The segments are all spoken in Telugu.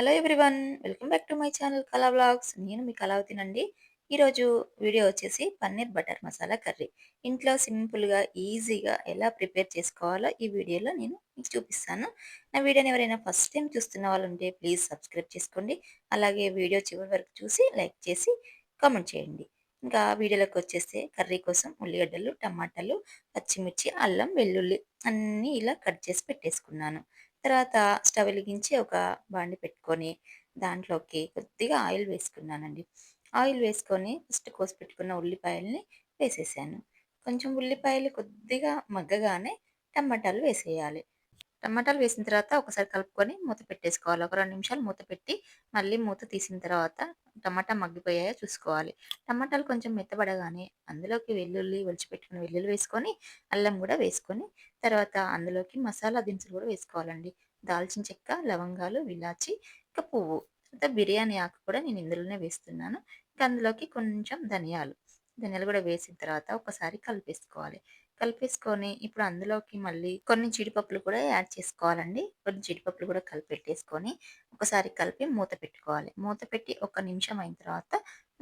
Hello everyone welcome back to my channel Kala blogs నేను మీ కళావతినండి ఈరోజు వీడియో వచ్చేసి పన్నీర్ బటర్ మసాలా కర్రీ. ఇంట్లో సింపుల్గా ఈజీగా ఎలా ప్రిపేర్ చేసుకోవాలో ఈ వీడియోలో నేను మీకు చూపిస్తాను. నా వీడియోని ఎవరైనా ఫస్ట్ టైం చూస్తున్న వాళ్ళు ఉంటే ప్లీజ్ సబ్స్క్రైబ్ చేసుకోండి. అలాగే వీడియో చివరి వరకు చూసి లైక్ చేసి కామెంట్ చేయండి. ఇంకా వీడియోలోకి వచ్చేస్తే కర్రీ కోసం ఉల్లిగడ్డలు టమాటాలు పచ్చిమిర్చి అల్లం వెల్లుల్లి అన్నీ ఇలా కట్ చేసి పెట్టేసుకున్నాను. తర్వాత స్టవ్ వెలిగించి ఒక బాండి పెట్టుకొని దాంట్లోకి కొద్దిగా ఆయిల్ వేసుకున్నానండి. ఆయిల్ వేసుకొని ఫస్ట్ కోసి పెట్టుకున్న ఉల్లిపాయల్ని వేసేసాను. కొంచెం ఉల్లిపాయలు కొద్దిగా మగ్గగానే టమాటాలు వేసేయాలి. టమాటాలు వేసిన తర్వాత ఒకసారి కలుపుకొని మూత పెట్టేసుకోవాలి. ఒక రెండు నిమిషాలు మూత పెట్టి మళ్ళీ మూత తీసిన తర్వాత టమాటా మగ్గిపోయాయో చూసుకోవాలి. టమాటాలు కొంచెం మెత్తబడగానే అందులోకి వెల్లుల్లి ఒలిచిపెట్టుకుని వెల్లుల్లి వేసుకొని అల్లం కూడా వేసుకొని తర్వాత అందులోకి మసాలా దినుసులు కూడా వేసుకోవాలండి. దాల్చిన చెక్క లవంగాలు విలాచి ఇంకా పువ్వు. ఇంకా బిర్యానీ ఆకు కూడా నేను ఇందులోనే వేస్తున్నాను. ఇంకా అందులోకి కొంచెం ధనియాలు. ధనియాలు కూడా వేసిన తర్వాత ఒకసారి కలిపేసుకోవాలి. కలిపేసుకొని ఇప్పుడు అందులోకి మళ్ళీ కొన్ని జీడిపప్పులు కూడా యాడ్ చేసుకోవాలండి. కొన్ని జీడిపప్పులు కూడా కలిపెట్టేసుకొని ఒకసారి కలిపి మూత పెట్టుకోవాలి. మూత పెట్టి ఒక నిమిషం అయిన తర్వాత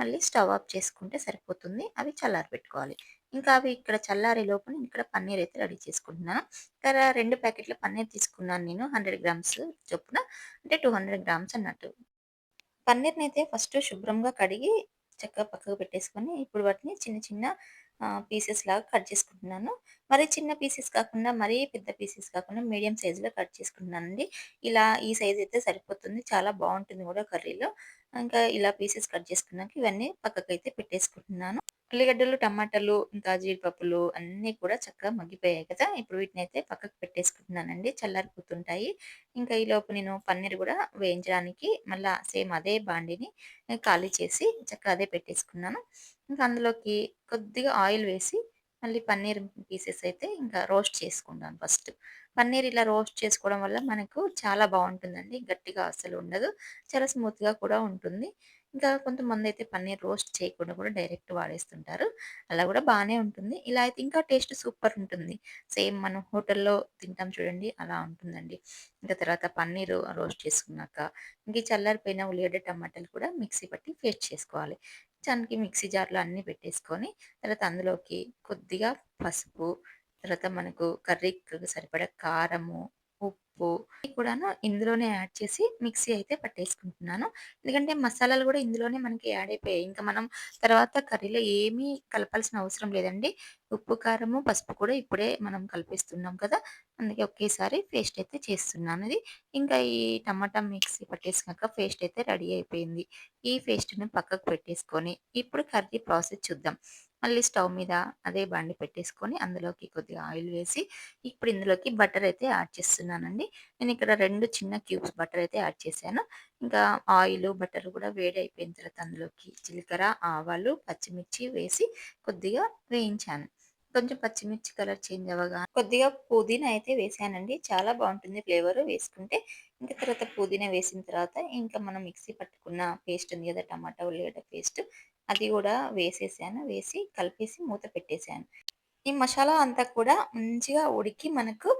మళ్ళీ స్టవ్ ఆఫ్ చేసుకుంటే సరిపోతుంది. అవి చల్లారి పెట్టుకోవాలి. ఇంకా అవి ఇక్కడ చల్లారే లోపల ఇక్కడ పన్నీర్ అయితే రెడీ చేసుకుంటున్నాను ఇక్కడ రెండు ప్యాకెట్ల పన్నీర్ తీసుకున్నాను నేను హండ్రెడ్ గ్రామ్స్ చొప్పున. అంటే టూ హండ్రెడ్ గ్రామ్స్ అన్నట్టు. పన్నీర్ని అయితే ఫస్ట్ శుభ్రంగా కడిగి చక్కగా పక్కకు పెట్టేసుకొని ఇప్పుడు వాటిని చిన్న చిన్న పీసెస్ లాగా కట్ చేసుకుంటున్నాను. మరి చిన్న పీసెస్ కాకుండా మరీ పెద్ద పీసెస్ కాకుండా మీడియం సైజులో కట్ చేసుకుంటున్నానండి. ఇలా ఈ సైజ్ అయితే సరిపోతుంది. చాలా బాగుంటుంది కూడా కర్రీలో ఇంకా ఇలా పీసెస్ కట్ చేసుకున్నాక ఇవన్నీ పక్కకైతే పెట్టేసుకుంటున్నాను. ఉల్లిగడ్డలు టమాటాలు ఇంకా జీడిపప్పులు అన్నీ కూడా చక్కగా మగ్గిపోయాయి కదా. ఇప్పుడు వీటిని అయితే పక్కకు పెట్టేసుకుంటున్నానండి. చల్లారిపోతుంటాయి. ఇంకా ఈలోపు నేను పన్నీర్ కూడా వేయించడానికి మళ్ళీ సేమ్ అదే బాండిని ఖాళీ చేసి చక్కగా అదే పెట్టేసుకున్నాను. ఇంకా అందులోకి కొద్దిగా ఆయిల్ వేసి మళ్ళీ పన్నీర్ పీసెస్ అయితే ఇంకా రోస్ట్ చేసుకుంటాను ఫస్ట్. పన్నీర్ ఇలా రోస్ట్ చేసుకోవడం వల్ల మనకు చాలా బాగుంటుందండి. గట్టిగా అసలు ఉండదు. చాలా స్మూత్గా కూడా ఉంటుంది. ఇంకా కొంతమంది అయితే పన్నీర్ రోస్ట్ చేయకుండా కూడా డైరెక్ట్ వాడేస్తుంటారు. అలా కూడా బాగానే ఉంటుంది. ఇలా అయితే ఇంకా టేస్ట్ సూపర్ ఉంటుంది. సేమ్ మనం హోటల్లో తింటాం చూడండి అలా ఉంటుందండి. ఇంకా తర్వాత పన్నీర్ రోస్ట్ చేసుకున్నాక ఇంక చల్లారిపోయిన ఉల్లిగడ్డ టమాటాలు కూడా మిక్సీ పట్టి పేస్ట్ చేసుకోవాలి. దానికి మిక్సీ జార్లో అన్నీ పెట్టేసుకొని తర్వాత అందులోకి కొద్దిగా పసుపు తర్వాత మనకు కర్రీకి సరిపడా కారము ఉప్పు కూడాను ఇందులోనే యాడ్ చేసి మిక్సీ అయితే పట్టేసుకుంటున్నాను. ఎందుకంటే మసాలాలు కూడా ఇందులోనే మనకి యాడ్ అయిపోయాయి. ఇంకా మనం తర్వాత కర్రీలో ఏమీ కలపాల్సిన అవసరం లేదండి. ఉప్పు కారము పసుపు కూడా ఇప్పుడే మనం కలిపిస్తున్నాం కదా. అందుకే ఒకేసారి పేస్ట్ అయితే చేస్తున్నాను ఇది. ఇంకా ఈ టమాటా మిక్సీ పట్టేసినాక పేస్ట్ అయితే రెడీ అయిపోయింది. ఈ పేస్ట్ని పక్కకు పెట్టేసుకొని ఇప్పుడు కర్రీ ప్రాసెస్ చూద్దాం. మళ్ళీ స్టవ్ మీద అదే బండి పెట్టేసుకొని అందులోకి కొద్దిగా ఆయిల్ వేసి ఇప్పుడు ఇందులోకి బటర్ అయితే యాడ్ చేస్తున్నానండి. నేను ఇక్కడ రెండు చిన్న క్యూబ్స్ బటర్ అయితే యాడ్ చేశాను. ఇంకా ఆయిల్ బటర్ కూడా వేడి అయిపోయిన తర్వాత అందులోకి జీలకర్ర ఆవాలు పచ్చిమిర్చి వేసి కొద్దిగా వేయించాను. కొంచెం పచ్చిమిర్చి కలర్ చేంజ్ అవ్వగా కొద్దిగా పుదీనా అయితే వేసానండి. చాలా బాగుంటుంది ఫ్లేవర్ వేసుకుంటే. ఇంకా తర్వాత పుదీనా వేసిన తర్వాత ఇంకా మనం మిక్సీ పట్టుకున్న పేస్ట్ ఉంది కదా టమాటా ఉల్లిగడ్డ పేస్ట్ అది కూడా వేసేసాను. వేసి కలిపేసి మూత పెట్టేశాను ఈ మసాలా అంతా కూడా మంచిగా ఉడికి మనకు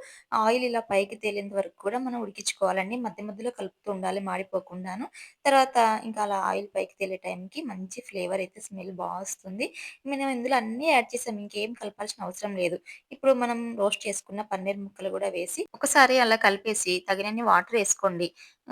ఆయిల్ ఇలా పైకి తేలేంత వరకు కూడా మనం ఉడికించుకోవాలండి. మధ్య మధ్యలో కలుపుతూ ఉండాలి మాడిపోకుండాను. తర్వాత ఇంకా అలా ఆయిల్ పైకి తేలే టైంకి మంచి ఫ్లేవర్ అయితే స్మెల్ బాగా వస్తుంది. మనం ఇందులో అన్నీ యాడ్ చేసాం ఇంకేం కలపాల్సిన అవసరం లేదు. ఇప్పుడు మనం రోస్ట్ చేసుకున్న పన్నీర్ ముక్కలు కూడా వేసి ఒకసారి అలా కలిపేసి తగినన్ని వాటర్ వేసుకోండి.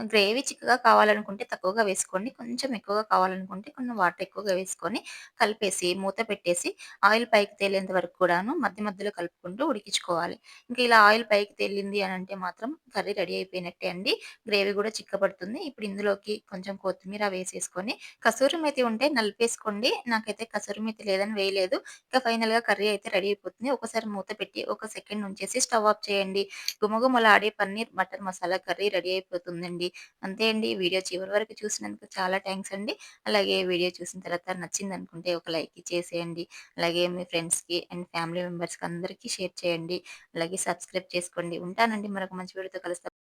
గ్రేవీ చిక్కగా కావాలనుకుంటే తక్కువగా వేసుకోండి కొంచెం ఎక్కువగా కావాలనుకుంటే కొన్ని వాటర్ ఎక్కువగా వేసుకొని కలిపేసి మూత పెట్టేసి ఆయిల్ పైకి తేలేంత వరకు కూడా కూడాను మధ్య మధ్యలో కలుపుకుంటూ ఉడికించుకోవాలి. ఇంకా ఇలా ఆయిల్ పైకి తేలింది అని అంటే మాత్రం కర్రీ రెడీ అయిపోయినట్టే అండి. గ్రేవీ కూడా చిక్కబడుతుంది. ఇప్పుడు ఇందులోకి కొంచెం కొత్తిమీర వేసేసుకొని కసూరి మెతి ఉంటే నలిపేసుకోండి. నాకైతే కసూరి మెతి లేదని వేయలేదు. ఇంకా ఫైనల్గా కర్రీ అయితే రెడీ అయిపోతుంది. ఒకసారి మూత పెట్టి ఒక సెకండ్ ఉంచేసి స్టవ్ ఆఫ్ చేయండి. గుమగుమలాడే paneer mutton masala curry ready అయిపోతుందండి. అంతే అండి. వీడియో చివరి వరకు చూసినందుకు చాలా థ్యాంక్స్ అండి. అలాగే వీడియో చూసిన తర్వాత నచ్చింది అనుకుంటే ఒక లైక్ చేసేయండి. అలాగే మీ ఫ్రెండ్స్కి అండ్ ఫ్యామిలీ మెంబర్స్కి అందరికీ షేర్ చేయండి. అలాగే సబ్స్క్రైబ్ చేసుకోండి. ఉంటానండి. మరొక మంచి వీడియోతో కలుస్తాను